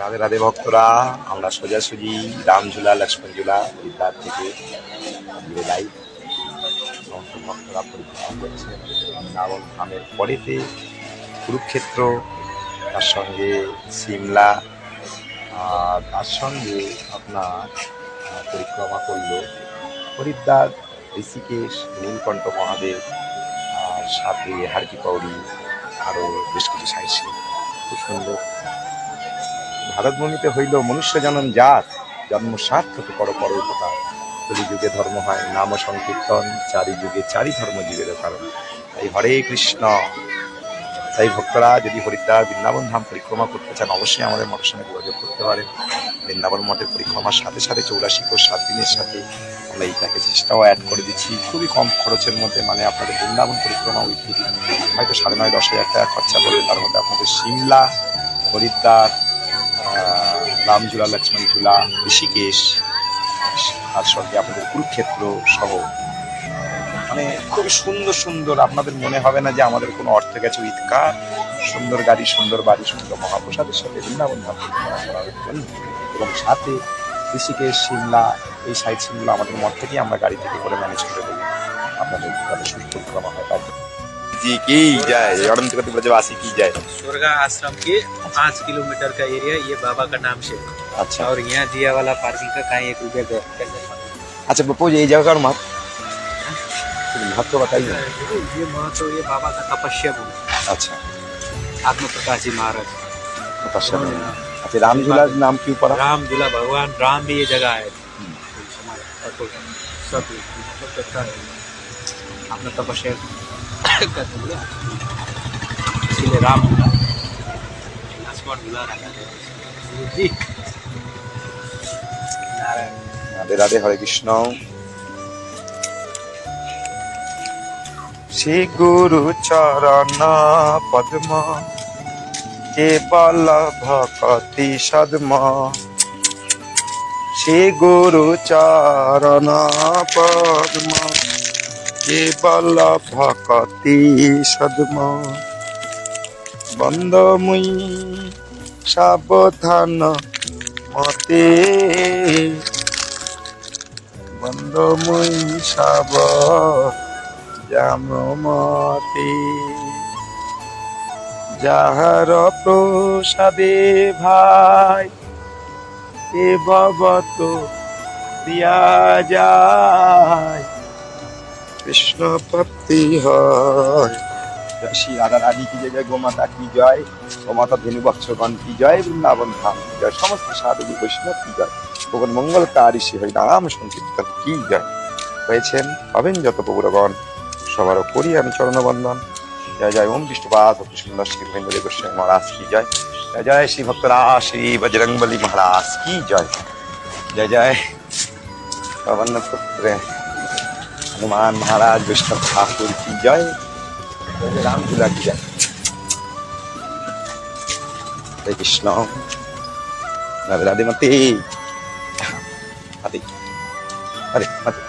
রাধে রাধে ভক্তরা, আমরা সোজাসুজি রামঝুলা, লক্ষ্মণঝুলা, বিদ্যার থেকে লাইভ সমস্ত ভক্তরা পরিক্রমা করছে। রাবণ ধামের পরেতে কুরুক্ষেত্র, তার সঙ্গে সিমলা তার সঙ্গে আপনার পরিক্রমা করল হরিদ্বার, ঋষিকেশ, নীলকণ্ঠ মহাদেব, আর সাথে হারকি পৌড়ি আরও বেশ কিছু সাইসি খুব সুন্দর। ভারতভূমিতে হইল মনুষ্য জনম জাত, জন্ম সার্থক পর পর উপকার। কলিযুগে ধর্ম হয় নাম সংকীর্তন চারি যুগে চারি ধর্ম যুগের কারণ তাই হরে কৃষ্ণ। তাই ভক্তরা যদি হরিদ্বার বৃন্দাবন ধাম পরিক্রমা করতে চান, অবশ্যই আমাদের মঠের সঙ্গে যোগাযোগ করতে পারেন। বৃন্দাবন মঠের পরিক্রমার সাথে সাথে চৌরাশি কোষ সাত দিনের সাথে আমরা এই প্যাকেজটাও অ্যাড করে দিচ্ছি। খুবই কম খরচের মধ্যে মানে আপনাদের বৃন্দাবন পরিক্রমা উইথ হয়তো সাড়ে নয়, দশ হাজার টাকা খরচা করবে তার মধ্যে আপনাদের সিমলা, হরিদ্বার রামঝুলা লক্ষ্মণ ঝুলা ঋষিকেশ তার সঙ্গে আপনাদের কুরুক্ষেত্র সহ। মানে খুবই সুন্দর সুন্দর, আপনাদের মনে হবে না যে আমাদের কোনো অর্থ গেছে উইথকার সুন্দর গাড়ি, সুন্দর বাড়ি, সুন্দর মহাপ্রসাদের সাথে বৃন্দাবন ধাম এবং সাথে ঋষিকেশ, সিমলা, এই সাইড সিনগুলো আমাদের মঠ থেকেই আমরা গাড়ি থেকে করে ম্যানেজ করে দেবো। আপনাদের সুস্থ হয়। তার जी की जय अनंत ब्रजवासी की जय स्वर्ग आश्रम के पाँच किलोमीटर का एरिया ये बाबा का नाम से अच्छा और यहाँ जिया वाला पार्किंग का कहीं एक रुपया अच्छा पप्पू ये जगह का महत्व महत्व बताइए ये महत्व ये बाबा का तपस्या भूमि अच्छा आत्म प्रकाश जी महाराज तपस्या भूमि अच्छा राम झूला नाम क्यों पड़ा राम झूला भगवान राम भी ये जगह है सब अपना तपस्या ছেলেরা রাধে রাধে হরে কৃষ্ণ। শ্রী গুরু চরণ পদ্ম কেবল ভকতি সদম। শ্রী গুরু চরণ পদ্ম। কেবল ভকতি সদ্ম। বন্দ মুই সাবধান মতে। বন্ধময়ী সাব জামমতি যাহার প্রসাদে ভাই, এ ভবত দিয়া যায়। কৃষ্ণ প্রাপ্তি হয়। শ্রী রাধা রানী কি জয়, গোমাতা কি জয়, গোমাতা ধেনু বৎসগণ কি জয়, বৃন্দাবন ধাম কি জয়, সমস্ত সাধু বৈষ্ণব কি জয়, ভগবান মঙ্গলকারী শ্রী হরি নাম সংকীর্তন কি জয়? হয়েছেন পাবেন যত প্রভুরগণ, সবার করি আমি চরণবন্দন। জয় জয় ওম বিষ্ণুপাদ কৃষ্ণদাস শ্রী মহেন্দ্র গোস্বামী মহারাজ কি জয়? জয় জয় শ্রী ভক্তরা শ্রী বজরংবলী মহারাজ কি জয়? জয় জয় পवन পুত্র হনুমান মহারাজ বৈষ্ণব ঠাকুর কি জয় জয় জয় রামচূড়া কি জয় হরে কৃষ্ণ রাধে রাধে মতে Mati. Mati, mati.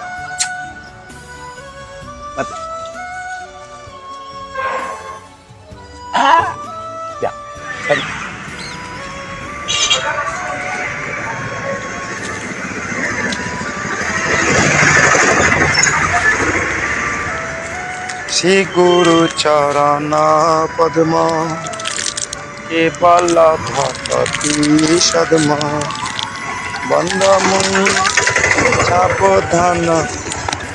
Mati. Shri Guru চরণ পদ্ম। কেবল ভক্তি সদ্ম। বন্দময়ী সাবধান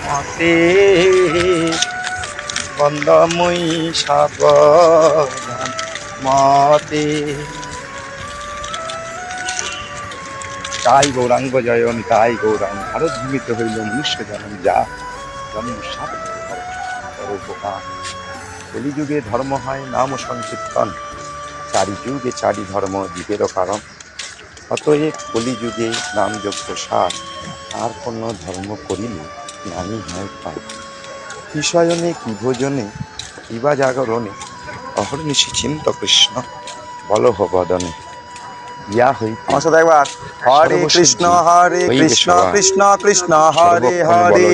মতে। বন্দময়ী সাবধান মতে। তাই গৌরাঙ্গ জয়ন, তাই গৌরাঙ্গ। ভারত ভূমিতে হইল, মনুষ্য জনম যা, জন্ম সার্থক উপকার কলিযুগে ধর্ম হয়, নাম সংকীর্তন। চারি যুগে চারি ধর্ম জীবেরও কারণ। অতএব কলিযুগে নাম যজ্ঞ সার আর কোনো ধর্ম করিলে নামি হয় পাপ। বিষয়নে কি ভোজনে কিবা জাগরণে অহর্নিশি চিন্ত কৃষ্ণ বলহ বদনে হই আমার সাথে একবার। হরে কৃষ্ণ হরে কৃষ্ণ কৃষ্ণ কৃষ্ণ হরে হরে।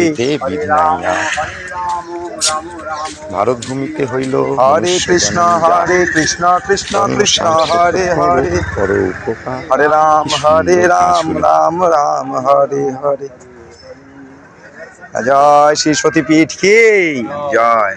ভারত ভূমিতে হইল হরে কৃষ্ণ হরে কৃষ্ণ কৃষ্ণ কৃষ্ণ হরে হরে। হরে রাম হরে রাম রাম রাম হরে হরে। জয় শ্রী সতীপীঠ কি? জয়।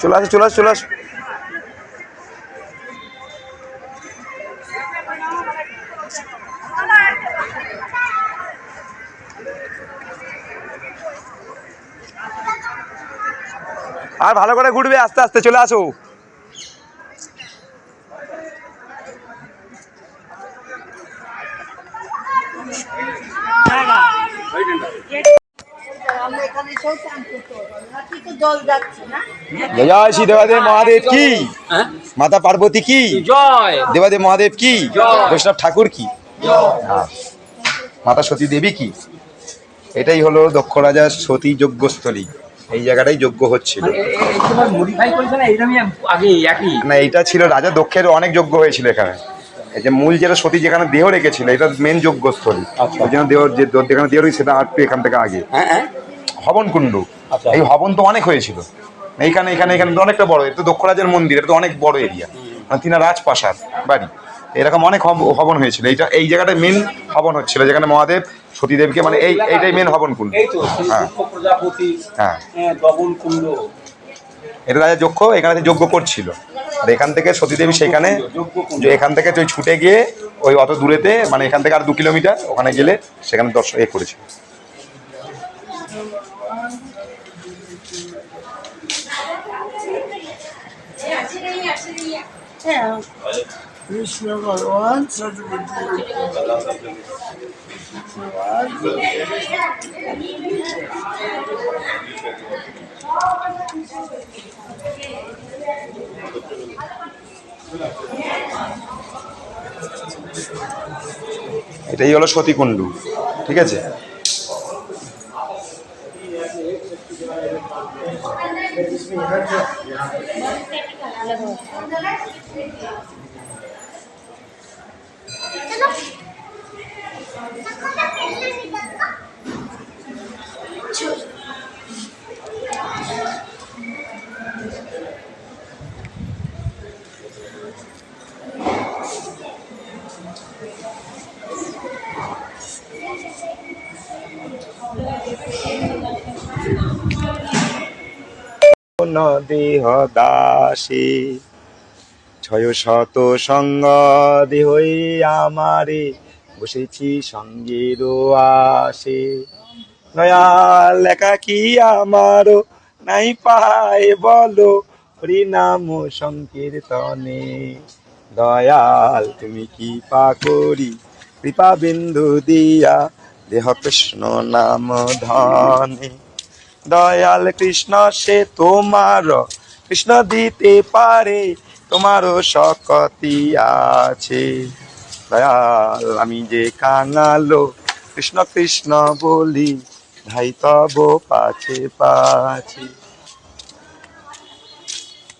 চলে আসো চলে আসো চলে আসো। আর ভালো করে ঘুরবে আস্তে আস্তে চলে আসো আমরা এখানে সব চান করতে হবে না কি তো জল যাচ্ছে না জয় শ্রী দেবাদেব মহাদেব কি? হ্যাঁ? মাতা পার্বতী কি? জয়। দেবাদেব মহাদেব কি? বৈষ্ণব ঠাকুর কি? হ্যাঁ। মাতা সতী দেবী কি? এটাই হলো দক্ষ রাজার সতী যজ্ঞস্থলী। এই জায়গাটাই যজ্ঞ হচ্ছিল। না? এইরকমই আগে একই? না এটা ছিল রাজা দক্ষের অনেক যজ্ঞ হয়েছিল এখানে। এই যে মূল যেটা সতী যেখানে দেহ রেখেছিল এটা মেন যজ্ঞস্থলী। আচ্ছা। ওই জন্য দেহ যে যেখানে দেহ রয়েছে সেটা আটটু এখান থেকে আগে। হ্যাঁ। হবন কুণ্ড আচ্ছা। এই হবন তো অনেক হয়েছিল। এইখানে এখানে এখানে তো অনেকটা বড়। এটা তো দক্ষ রাজার মন্দির এটা তো অনেক বড় এরিয়া মানে তিনা রাজপ্রাসাদ বাড়ি। এরকম অনেক হব- হবন হয়েছিল। এইটা এই জায়গাটা মেন হবন হচ্ছিল যেখানে মহাদেব সতীদেবকে মানে এই এইটাই মেন হবন কুণ্ড হ্যাঁ। হ্যাঁ। এটা রাজা যজ্ঞ এখানে যজ্ঞ করছিল। আর এখান থেকে সতীদেবী সেখানে এখান থেকে তুই ছুটে গিয়ে ওই অত দূরেতে মানে এখান থেকে আর দু কিলোমিটার ওখানে গেলে সেখানে দর্শন এ করেছিল। কৃষ্ণ ভগবান এটাই হলো সতীকুণ্ড ঠিক আছে? अलग होता है चलो দেহ দাসে ছয় শত সঙ্গ দেহই আমারে, বসেছি সঙ্গের আসে দয়াল লেখা কি আমারও নাই পায় বলো, হরিনাম সংকীর্তনে। দয়াল, তুমি কি পা করি, কৃপা বিন্দু দিয়া, দেহ কৃষ্ণ নাম ধনে। দয়াল কৃষ্ণ, সে তোমার। কৃষ্ণ দিতে পারে, তোমারও শকতি আছে। দয়াল, আমি যে কাঙালো, কৃষ্ণ কৃষ্ণ বলি ভাই তব পাছে পাছে।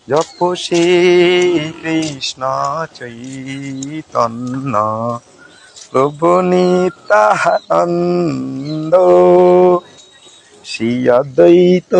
জপ শ্রী কৃষ্ণ চৈতন্য, প্রভু নিত্যানন্দ। শ্রী অদ্বৈত